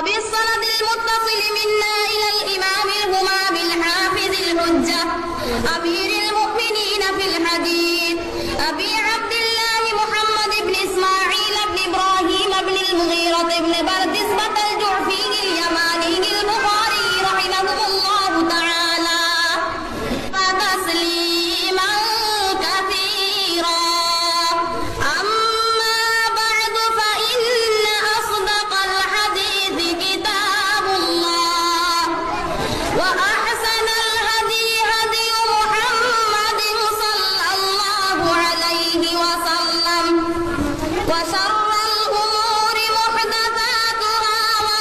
وبالصند المتصل منا إلى الإمام الهما بالحافظ الحجة. أمير المؤمنين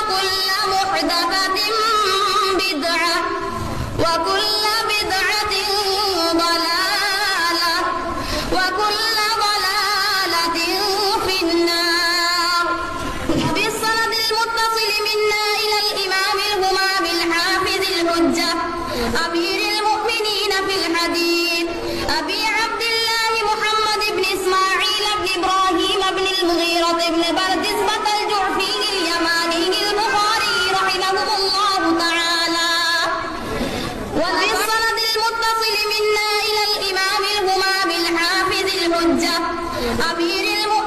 وكل محدثة بدعة وكل بدعة ضلالة وكل ضلالة في النار. بالصلاة المتصل منا إلى الإمام الهما بالحافظ الحجة أمير المؤمنين في الحديث أبي وفي الصند المتصل منا إلى الإمام الهمام الحافظ الحجة. أمير المؤمنين